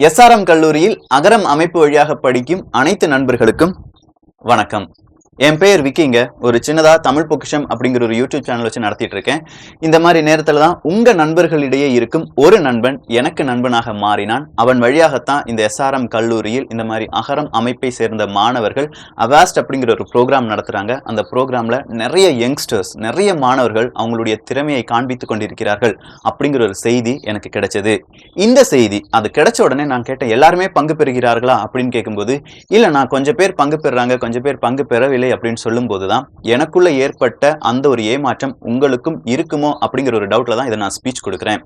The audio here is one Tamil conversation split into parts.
எஸ்ஆர்எம் கல்லூரியில் அகரம் அமைப்பு வழியாக படிக்கும் அனைத்து நண்பர்களுக்கும் வணக்கம். என் பெயர் விக்கிங்க. ஒரு சின்னதாக தமிழ் பொக்கிஷம் அப்படிங்கிற ஒரு யூடியூப் சேனல் வச்சு நடத்திட்டு இருக்கேன் இந்த மாதிரி நேரத்துல தான் உங்கள் நண்பர்களிடையே இருக்கும் ஒரு நண்பன் எனக்கு நண்பனாக மாறினான். அவன் வழியாகத்தான் இந்த எஸ்ஆர்எம் கல்லூரியில் இந்த மாதிரி அகரம் அமைப்பை சேர்ந்த மாணவர்கள் அவாஸ்ட் அப்படிங்கிற ஒரு ப்ரோக்ராம் நடத்துகிறாங்க அந்த ப்ரோக்ராம்ல நிறைய யங்ஸ்டர்ஸ் நிறைய மாணவர்கள் அவங்களுடைய திறமையை காண்பித்துக் கொண்டிருக்கிறார்கள் அப்படிங்கிற ஒரு செய்தி எனக்கு கிடைச்சது. இந்த செய்தி அது கிடைச்ச உடனே நான் கேட்டேன் எல்லாருமே பங்கு பெறுகிறார்களா? அப்படின்னு கேட்கும்போது இல்ல நான் கொஞ்சம் பேர் பங்கு பெறுறாங்க கொஞ்சம் பேர் பங்கு பெறவில்லை. இல்லை அப்படின்னு சொல்லும்போது தான் எனக்குள்ளே ஏற்பட்ட அந்த ஒரு ஏமாற்றம் உங்களுக்கும் இருக்குமோ அப்படிங்கிற ஒரு டவுட்டில் தான் இதை நான் ஸ்பீச் கொடுக்குறேன்.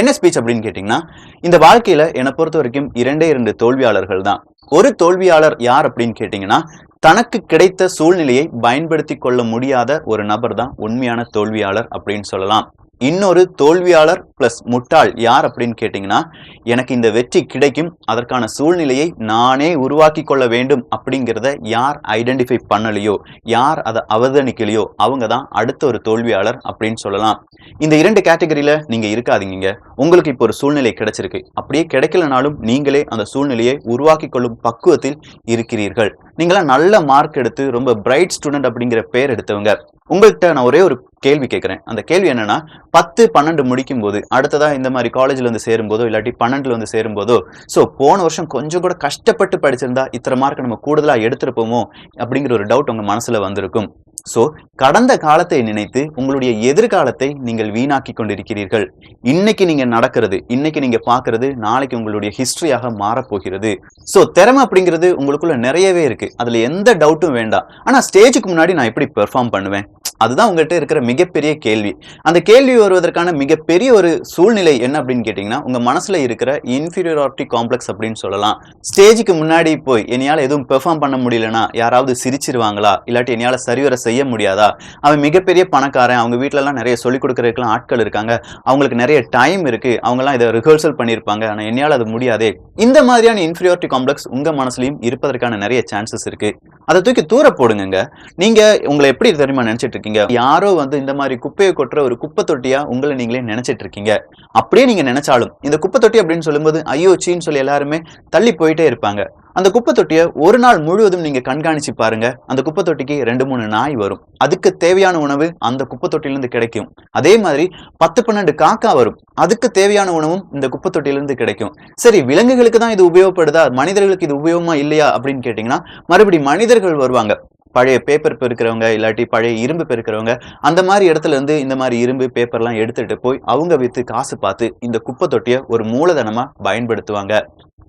என்ன ஸ்பீச் அப்படின்னு கேட்டிங்கன்னா இந்த வாழ்க்கையில் என்னை பொறுத்த வரைக்கும் இரண்டே இரண்டு தோல்வியாளர்கள் தான். ஒரு தோல்வியாளர் யார் அப்படின்னு கேட்டிங்கன்னா தனக்கு கிடைத்த சூழ்நிலையை பயன்படுத்தி கொள்ள முடியாத ஒரு நபர் தான் உண்மையான தோல்வியாளர் அப்படின்னு சொல்லலாம். இன்னொரு தோல்வியாளர் பிளஸ் முட்டாள் யார் அப்படின்னு கேட்டிங்கன்னா எனக்கு இந்த வெற்றி கிடைக்கும் அதற்கான சூழ்நிலையை நானே உருவாக்கி கொள்ள வேண்டும் அப்படிங்கிறத யார் ஐடென்டிஃபை பண்ணலையோ யார் அதை அவதானிக்கலையோ அவங்க தான் அடுத்த ஒரு தோல்வியாளர் அப்படின்னு சொல்லலாம். இந்த இரண்டு கேட்டகரியில நீங்க இருக்காதீங்க. உங்களுக்கு இப்போ ஒரு சூழ்நிலை கிடைச்சிருக்கு. அப்படியே கிடைக்கலனாலும் நீங்களே அந்த சூழ்நிலையை உருவாக்கி கொள்ளும் பக்குவத்தில் இருக்கிறீர்கள். நீங்களாம் நல்ல மார்க் எடுத்து ரொம்ப பிரைட் ஸ்டூடெண்ட் அப்படிங்கிற பேர் எடுத்தவங்க. உங்கள்கிட்ட நான் ஒரே ஒரு கேள்வி கேட்குறேன். அந்த கேள்வி என்னன்னா பத்து பன்னெண்டு முடிக்கும் போது அடுத்ததா இந்த மாதிரி காலேஜில் வந்து சேரும்போதோ இல்லாட்டி பன்னெண்டுல வந்து சேரும்போதோ ஸோ போன வருஷம் கொஞ்சம் கூட கஷ்டப்பட்டு படிச்சிருந்தா இத்தனை மார்க் நம்ம கூடுதலாக எடுத்திருப்போமோ அப்படிங்கிற ஒரு டவுட் உங்க மனசுல வந்திருக்கும். ஸோ கடந்த காலத்தை நினைத்து உங்களுடைய எதிர்காலத்தை நீங்கள் வீணாக்கி கொண்டிருக்கிறீர்கள். இன்னைக்கு நீங்க நடக்கிறது இன்னைக்கு நீங்க பாக்குறது நாளைக்கு உங்களுடைய ஹிஸ்டரியாக மாறப்போகிறது. ஸோ திறமை அப்படிங்கிறது உங்களுக்குள்ள நிறையவே இருக்கு. அதுல எந்த டவுட்டும் வேண்டாம். ஆனா ஸ்டேஜுக்கு முன்னாடி நான் எப்படி பெர்ஃபார்ம் பண்ணுவேன்? அதுதான் உங்கள்கிட்ட இருக்கிற மிகப்பெரிய கேள்வி. அந்த கேள்வி வருவதற்கான மிகப்பெரிய ஒரு சூழ்நிலை என்ன அப்படின்னு கேட்டிங்கன்னா உங்கள் மனசில் இருக்கிற இன்ஃபீரியாரிட்டி காம்ப்ளெக்ஸ் அப்படின்னு சொல்லலாம். ஸ்டேஜுக்கு முன்னாடி போய் என்னையால் எதுவும் பெர்ஃபார்ம் பண்ண முடியலனா யாராவது சிரிச்சிருவாங்களா? இல்லாட்டி என்னையால் சரிவர செய்ய முடியாதா? அவன் மிகப்பெரிய பணக்காரன் அவங்க வீட்டிலலாம் நிறைய சொல்லிக் கொடுக்குறதுக்குலாம் ஆட்கள் இருக்காங்க. அவங்களுக்கு நிறைய டைம் இருக்குது அவங்கலாம் இதை ரிஹர்சல் பண்ணியிருப்பாங்க. ஆனால் என்னையால் அது முடியாதே. இந்த மாதிரியான இன்ஃபீரியாரிட்டி காம்ப்ளெக்ஸ் உங்கள் மனசுலையும் இருப்பதற்கான நிறைய சான்சஸ் இருக்குது அதை தூக்கி தூர போடுங்க நீங்கள் உங்களை எப்படி தெரியுமா நினச்சிட்டு இருக்கீங்க யாரோ வந்து இந்த மாதிரி குப்பையை கொட்டுற ஒரு குப்பை தொட்டியா உங்களை நீங்களே நினைச்சிட்டு இருக்கீங்க அப்படியே நீங்க நினைச்சாலும் இந்த குப்பை தொட்டி அப்படின்னு சொல்லும்போது ஐயோ சீன்னு சொல்லி எல்லாருமே தள்ளி போயிட்டே இருப்பாங்க. அந்த குப்பை தொட்டியை ஒரு நாள் முழுவதும் நீங்க கண்காணிச்சு பாருங்க அந்த குப்பை தொட்டிக்கு ரெண்டு மூணு நாய் வரும். அதுக்கு தேவையான உணவு அந்த குப்பை தொட்டிலிருந்து கிடைக்கும். அதே மாதிரி பத்து பன்னெண்டு காக்கா வரும். அதுக்கு தேவையான உணவும் இந்த குப்பை தொட்டிலிருந்து கிடைக்கும். சரி விலங்குகளுக்கு தான் இது உபயோகப்படுதா? மனிதர்களுக்கு இது உபயோகமா இல்லையா அப்படின்னு கேட்டீங்கன்னா மறுபடி மனிதர்கள் வருவாங்க. பழைய பேப்பர் பெருக்கிறவங்க இல்லாட்டி பழைய இரும்பு பெருக்கிறவங்க அந்த மாதிரி இடத்துல இருந்து இந்த மாதிரி இரும்பு பேப்பர்லாம் எடுத்துட்டு போய் அவங்க வித்து காசு பார்த்து இந்த குப்பை தொட்டியை ஒரு மூலதனமா பயன்படுத்துவாங்க.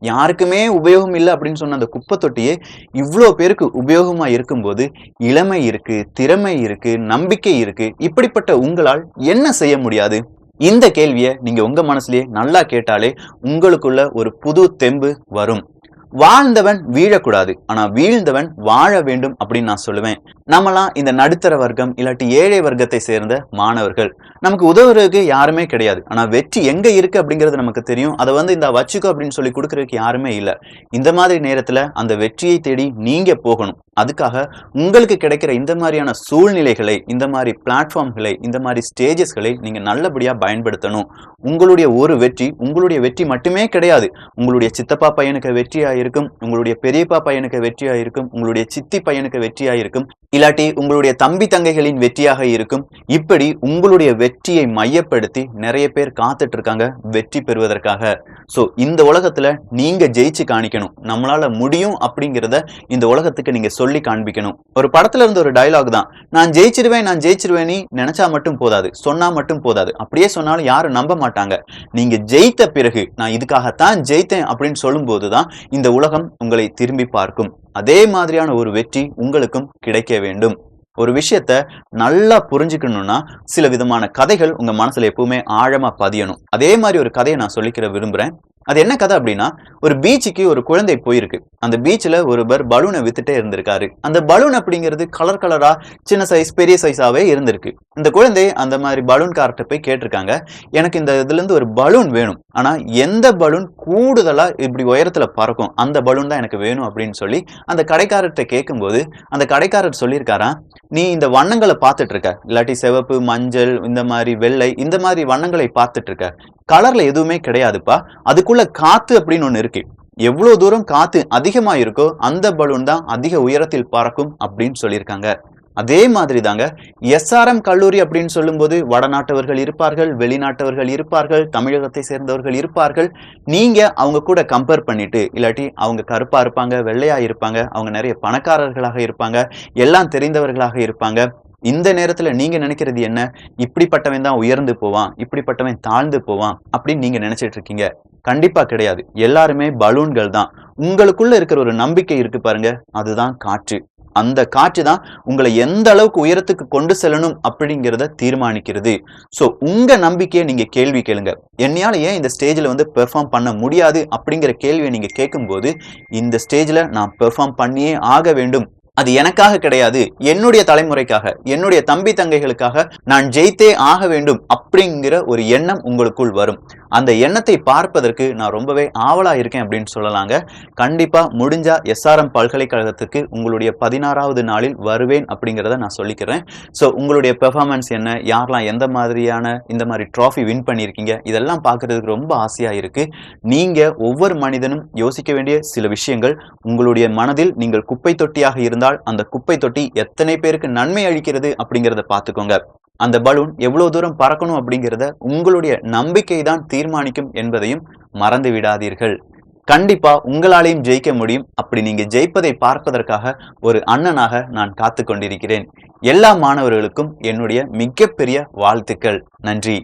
யாருக்குமே உபயோகம் இல்லை அப்படின்னு சொன்ன அந்த குப்பை தொட்டியே இவ்வளோ பேருக்கு உபயோகமா இருக்கும்போது இளமை இருக்கு திறமை இருக்கு நம்பிக்கை இருக்கு. இப்படிப்பட்ட உங்களால் என்ன செய்ய முடியாது? இந்த கேள்வியை நீங்க உங்க மனசுலயே நல்லா கேட்டாலே உங்களுக்குள்ள ஒரு புது தெம்பு வரும். வாழ்ந்தவன் வீழக்கூடாது. ஆனா வீழ்ந்தவன் வாழ வேண்டும் அப்படின்னு நான் சொல்லுவேன். நம்மலாம் இந்த நடுத்தர வர்க்கம் இல்லாட்டி ஏழை வர்க்கத்தை சேர்ந்த மாணவர்கள். நமக்கு உதவுறதுக்கு யாருமே கிடையாது. ஆனால் வெற்றி எங்கே இருக்குது அப்படிங்கிறது நமக்கு தெரியும். அதை வந்து இந்த வச்சுக்கோ அப்படின்னு சொல்லி கொடுக்குறதுக்கு யாருமே இல்லை. இந்த மாதிரி நேரத்தில் அந்த வெற்றியை தேடி நீங்கள் போகணும். அதுக்காக உங்களுக்கு கிடைக்கிற இந்த மாதிரியான சூழ்நிலைகளை இந்த மாதிரி பிளாட்ஃபார்ம்களை இந்த மாதிரி ஸ்டேஜஸ்களை நீங்கள் நல்லபடியாக பயன்படுத்தணும். உங்களுடைய ஒரு வெற்றி உங்களுடைய வெற்றி மட்டுமே கிடையாது. உங்களுடைய சித்தப்பா பையனுக்கு வெற்றியாக இருக்கும் உங்களுடைய பெரியப்பா பையனுக்கு வெற்றியாக இருக்கும் உங்களுடைய சித்தி பையனுக்கு வெற்றியாக இருக்கும் இல்லாட்டி உங்களுடைய தம்பி தங்கைகளின் வெற்றியாக இருக்கும். இப்படி உங்களுடைய வெற்றியை மையப்படுத்தி நிறைய பேர் காத்துட்டு இருக்காங்க. வெற்றி பெறுவதற்காக. ஸோ இந்த உலகத்தில் நீங்கள் ஜெயிச்சு காணிக்கணும். நம்மளால் முடியும் அப்படிங்கிறத இந்த உலகத்துக்கு நீங்கள் சொல்லி காண்பிக்கணும். ஒரு படத்துல இருந்த ஒரு டயலாக் தான். நான் ஜெயிச்சிருவேன் நான் ஜெயிச்சிருவேன்னு நினச்சா மட்டும் போதாது. சொன்னால் மட்டும் போதாது. அப்படியே சொன்னாலும் யாரும் நம்ப மாட்டாங்க. நீங்கள் ஜெயித்த பிறகு நான் இதுக்காகத்தான் ஜெயித்தேன் அப்படின்னு சொல்லும்போது தான் இந்த உலகம் உங்களை திரும்பி பார்க்கும். அதே மாதிரியான ஒரு வெற்றி உங்களுக்கும் கிடைக்க வேண்டும். ஒரு விஷயத்த நல்லா புரிஞ்சுக்கணும்னா சில விதமான கதைகள் உங்க மனசுல எப்பவுமே ஆழமா பதியணும். அதே மாதிரி ஒரு கதையை நான் சொல்லிக்கிற விரும்புறேன். அது என்ன கதை அப்படின்னா ஒரு பீச்சுக்கு ஒரு குழந்தை போயிருக்கு. அந்த பீச்சில் ஒருவர் பலூனை வித்துட்டே இருந்திருக்காரு. அந்த பலூன் அப்படிங்கிறது கலர் கலராக சின்ன சைஸ் பெரிய சைஸாகவே இருந்திருக்கு. இந்த குழந்தை அந்த மாதிரி பலூன் கார்ட்டை போய் கேட்டிருக்காங்க. எனக்கு இந்த இதுலேருந்து ஒரு பலூன் வேணும். ஆனால் எந்த பலூன் கூடுதலாக இப்படி உயரத்தில் பறக்கும்? அந்த பலூன் தான் எனக்கு வேணும் அப்படின்னு சொல்லி அந்த கடைக்காரர்கிட்ட கேட்கும்போது அந்த கடைக்காரர் சொல்லியிருக்காரா நீ இந்த வண்ணங்களை பார்த்துட்டு இருக்க. இல்லாட்டி சிவப்பு மஞ்சள் இந்த மாதிரி வெள்ளை இந்த மாதிரி வண்ணங்களை பார்த்துட்டு இருக்க. கலர்ல எதுவுமே கிடையாதுப்பா. அதுக்குள்ள காத்து அப்படின்னு ஒண்ணு இருக்கு. எவ்வளவு தூரம் காத்து அதிகமா இருக்கோ அந்த பலூன் தான் அதிக உயரத்தில் பறக்கும் அப்படின்னு சொல்லியிருக்காங்க. அதே மாதிரி தாங்க எஸ்ஆர்எம் கல்லூரி அப்படின்னு சொல்லும்போது வடநாட்டவர்கள் இருப்பார்கள் வெளிநாட்டவர்கள் இருப்பார்கள் தமிழகத்தை சேர்ந்தவர்கள் இருப்பார்கள். நீங்க அவங்க கூட கம்பேர் பண்ணிட்டு இல்லாட்டி அவங்க கருப்பா இருப்பாங்க வெள்ளையா இருப்பாங்க அவங்க நிறைய பணக்காரர்களாக இருப்பாங்க எல்லாம் தெரிந்தவர்களாக இருப்பாங்க. இந்த நேரத்துல நீங்க நினைக்கிறது என்ன? இப்படிப்பட்டவன் தான் உயர்ந்து போவான் இப்படிப்பட்டவன் தாழ்ந்து போவான் அப்படின்னு நீங்க நினைச்சிட்டு இருக்கீங்க. கண்டிப்பா கிடையாது. எல்லாருமே பலூன்கள் தான். உங்களுக்குள்ள இருக்கிற ஒரு நம்பிக்கை இருக்கு பாருங்க அதுதான் காற்று. அந்த காற்று தான் உங்களை எந்த அளவுக்கு உயரத்துக்கு கொண்டு செல்லணும் அப்படிங்கிறத தீர்மானிக்கிறது. ஸோ உங்க நம்பிக்கையை நீங்க கேள்வி கேளுங்க. என்னையால ஏன் இந்த ஸ்டேஜில் வந்து பெர்ஃபார்ம் பண்ண முடியாது அப்படிங்கிற கேள்வியை நீங்க கேட்கும்போது இந்த ஸ்டேஜில் நான் பெர்ஃபார்ம் பண்ணியே ஆக வேண்டும். அது எனக்காக கிடையாது என்னுடைய தலைமுறைக்காக என்னுடைய தம்பி தங்கைகளுக்காக நான் ஜெயித்தே ஆக வேண்டும் அப்படிங்கிற ஒரு எண்ணம் உங்களுக்குள் வரும். அந்த எண்ணத்தை பார்ப்பதற்கு நான் ரொம்பவே ஆவலா இருக்கேன் அப்படின்னு சொல்லலாங்க. கண்டிப்பா முடிஞ்சா எஸ்ஆர்எம் பல்கலைக்கழகத்துக்கு உங்களுடைய பதினாறாவது நாளில் வருவேன் அப்படிங்கிறத நான் சொல்லிக்கிறேன். ஸோ உங்களுடைய பெர்ஃபார்மன்ஸ் என்ன யாரெல்லாம் எந்த மாதிரியான இந்த மாதிரி ட்ராஃபி வின் பண்ணியிருக்கீங்க இதெல்லாம் பார்க்கறதுக்கு ரொம்ப ஆசையா இருக்கு. நீங்க ஒவ்வொரு மனிதனும் யோசிக்க வேண்டிய சில விஷயங்கள் உங்களுடைய மனதில் நீங்கள் குப்பை தொட்டியாக இருந்தால் அந்த குப்பை தொட்டி எத்தனை பேருக்கு நன்மை அளிக்கிறது அப்படிங்கிறத பார்த்துக்கோங்க. அந்த பலூன் எவ்வளவு தூரம் பறக்கணும் அப்படிங்கிறத உங்களுடைய நம்பிக்கை தான் தீர்மானிக்கும் என்பதையும் மறந்து விடாதீர்கள். கண்டிப்பா உங்களாலையும் ஜெயிக்க முடியும். அப்படி நீங்க ஜெயிப்பதை பார்ப்பதற்காக ஒரு அண்ணனாக நான் காத்து கொண்டிருக்கிறேன் எல்லா மாணவர்களுக்கும் என்னுடைய மிகப்பெரிய வாழ்த்துக்கள். நன்றி.